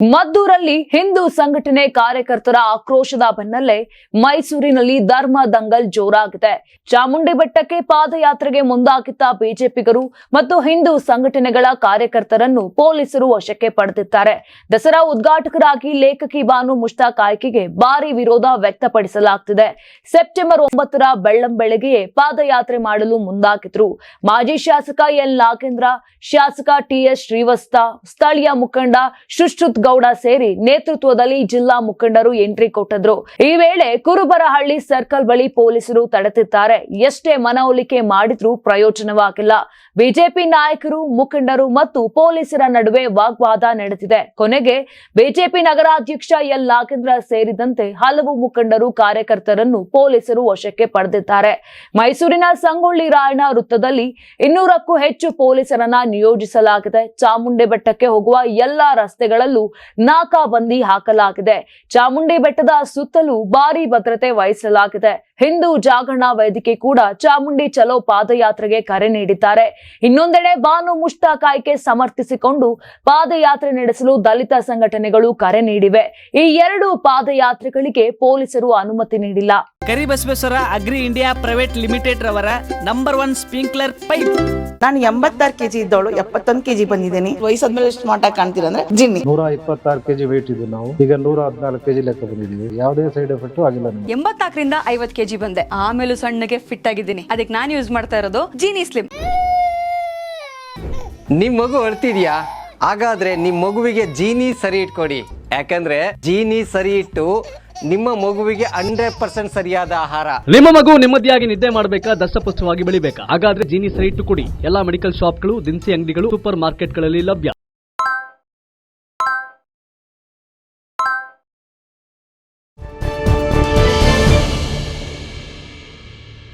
ಮದ್ದೂರಲ್ಲಿ ಹಿಂದೂ ಸಂಘಟನೆ ಕಾರ್ಯಕರ್ತರ ಆಕ್ರೋಶದ ಬೆನ್ನಲ್ಲೇ ಮೈಸೂರಿನಲ್ಲಿ ಧರ್ಮ ದಂಗಲ್ ಜೋರಾಗಿದೆ. ಚಾಮುಂಡಿ ಬೆಟ್ಟಕ್ಕೆ ಪಾದಯಾತ್ರೆಗೆ ಮುಂದಾಗಿದ್ದ ಬಿಜೆಪಿಗರು ಮತ್ತು ಹಿಂದೂ ಸಂಘಟನೆಗಳ ಕಾರ್ಯಕರ್ತರನ್ನು ಪೊಲೀಸರು ವಶಕ್ಕೆ ಪಡೆದಿದ್ದಾರೆ. ದಸರಾ ಉದ್ಘಾಟಕರಾಗಿ ಲೇಖಕಿ ಬಾನು ಮುಷ್ತಾಕ್ ಆಯ್ಕೆಗೆ ಭಾರಿ ವಿರೋಧ ವ್ಯಕ್ತಪಡಿಸಲಾಗ್ತಿದೆ. ಸೆಪ್ಟೆಂಬರ್ ಒಂಬತ್ತರ ಬೆಳ್ಳಂಬೆಳಗ್ಗೆಯೇ ಪಾದಯಾತ್ರೆ ಮಾಡಲು ಮುಂದಾಗಿದ್ರು. ಮಾಜಿ ಶಾಸಕ ಎಲ್ ನಾಗೇಂದ್ರ, ಶಾಸಕ ಟಿಎಸ್ ಶ್ರೀವಸ್ತ ಸ್ಥಳೀಯ ಮುಖಂಡ ಶುಶ್ರುತ್ ಗೌಡ ಸೇರಿ ನೇತೃತ್ವದಲ್ಲಿ ಜಿಲ್ಲಾ ಮುಖಂಡರು ಎಂಟ್ರಿ ಕೊಟ್ಟಿದ್ರು. ಈ ವೇಳೆ ಕುರುಬರಹಳ್ಳಿ ಸರ್ಕಲ್ ಬಳಿ ಪೊಲೀಸರು ತಡೆದಿದ್ದಾರೆ ಎಷ್ಟೇ ಮನವೊಲಿಕೆ ಮಾಡಿದ್ರೂ ಪ್ರಯೋಜನವಾಗಿಲ್ಲ. ಬಿಜೆಪಿ ನಾಯಕರು, ಮುಖಂಡರು ಮತ್ತು ಪೊಲೀಸರ ನಡುವೆ ವಾಗ್ವಾದ ನಡೆದಿದೆ. ಕೊನೆಗೆ ಬಿಜೆಪಿ ನಗರಾಧ್ಯಕ್ಷ ಎಲ್. ನಾಗೇಂದ್ರ ಸೇರಿದಂತೆ ಹಲವು ಮುಖಂಡರು, ಕಾರ್ಯಕರ್ತರನ್ನು ಪೊಲೀಸರು ವಶಕ್ಕೆ ಪಡೆದಿದ್ದಾರೆ. ಮೈಸೂರಿನ ಸಂಗೊಳ್ಳಿ ರಾಯಣ್ಣ ವೃತ್ತದಲ್ಲಿ ಇನ್ನೂರಕ್ಕೂ ಹೆಚ್ಚು ಪೊಲೀಸರನ್ನ ನಿಯೋಜಿಸಲಾಗಿದೆ. ಚಾಮುಂಡಿ ಬೆಟ್ಟಕ್ಕೆ ಹೋಗುವ ಎಲ್ಲಾ ರಸ್ತೆಗಳಲ್ಲೂ ನಾಕಾಬಂದಿ ಹಾಕಲಾಗಿದೆ. ಚಾಮುಂಡಿ ಬೆಟ್ಟದ ಸುತ್ತಲೂ ಭಾರಿ ಭದ್ರತೆ ವಹಿಸಲಾಗಿದೆ. ಹಿಂದೂ ಜಾಗರಣಾ ವೇದಿಕೆ ಕೂಡ ಚಾಮುಂಡಿ ಚಲೋ ಪಾದಯಾತ್ರೆಗೆ ಕರೆ ನೀಡಿದ್ದಾರೆ. ಇನ್ನೊಂದೆಡೆ ಬಾನು ಮುಷ್ತಾಕ್ ಆಯ್ಕೆ ಸಮರ್ಥಿಸಿಕೊಂಡು ಪಾದಯಾತ್ರೆ ನಡೆಸಲು ದಲಿತ ಸಂಘಟನೆಗಳು ಕರೆ ನೀಡಿವೆ. ಈ ಎರಡು ಪಾದಯಾತ್ರೆಗಳಿಗೆ ಪೊಲೀಸರು ಅನುಮತಿ ನೀಡಿಲ್ಲ. Karibasaveshwara agri India private limited ರವರ ನಂಬರ್ ಒನ್ ಸ್ಪ್ರಿಂಕ್ಲರ್ ಪೈಪ್. ನಾನು ಎಂಬತ್ತಾರು ಕೆಜಿ ಇದ್ದವಳು ಎಪ್ಪತ್ತೊಂದು ಕೆಜಿ ಬಂದಿದ್ದೀನಿ. ವಯಸ್ಸಾದ್ಮೇಲೆ ಎಷ್ಟು ಮಾಟ ಕಾಣ್ತೀರಾ ಅಂದ್ರೆ ಜಿನ್ನಿ. ನೂರ ಇಪ್ಪತ್ತಾರು ಕೆಜಿ ವೇಟ್ ಇದ್ದು ನಾವು. ಈಗ ನೂರ ಹದಿನಾಲ್ಕು ಕೆಜಿ ಲೆಕ್ಕ ಬಂದಿದ್ದೀವಿ ಯಾವುದೇ ಸೈಡ್ ಎಫೆಕ್ಟ್ ಆಗಿಲ್ಲ ನಮಗೆ. ಎಂಬತ್ನಾಲ್ಕರಿಂದ ಐವತ್ ಕೆಜಿ ಬಂದೆ. ಆಮೇಲೂ ಸಣ್ಣಗೆ ಫಿಟ್ ಆಗಿದ್ದೀನಿ. ಅದಕ್ಕೆ ನಾನು ಯೂಸ್ ಮಾಡ್ತಾ ಇರೋದು ಜೀನಿ ಸ್ಲಿಮ್ ನಿಮ್ ಮಗು ಅಳ್ತಿದ್ಯಾ? ಹಾಗಾದ್ರೆ ನಿಮ್ ಮಗುವಿಗೆ ಜೀನಿ ಸರಿ ಇಟ್ಕೊಡಿ. ಯಾಕಂದ್ರೆ ಜೀನಿ ಸರಿ ಇಟ್ಟು ನಿಮ್ಮ ಮಗುವಿಗೆ ಹಂಡ್ರೆಡ್ ಪರ್ಸೆಂಟ್ ಸರಿಯಾದ ಆಹಾರ. ನಿಮ್ಮ ಮಗು ನೆಮ್ಮದಿಯಾಗಿ ನಿದ್ದೆ ಮಾಡಬೇಕಾ ದಷ್ಟಪುಷ್ಟವಾಗಿ ಬೆಳಿಬೇಕಾ? ಹಾಗಾದ್ರೆ ಜೀನಿ ಸರಿ ಇಟ್ಟು ಕೊಡಿ. ಎಲ್ಲಾ ಮೆಡಿಕಲ್ ಶಾಪ್ಗಳು ದಿನಸಿ ಅಂಗಡಿಗಳು ಸೂಪರ್ ಮಾರ್ಕೆಟ್ಗಳಲ್ಲಿ ಲಭ್ಯ.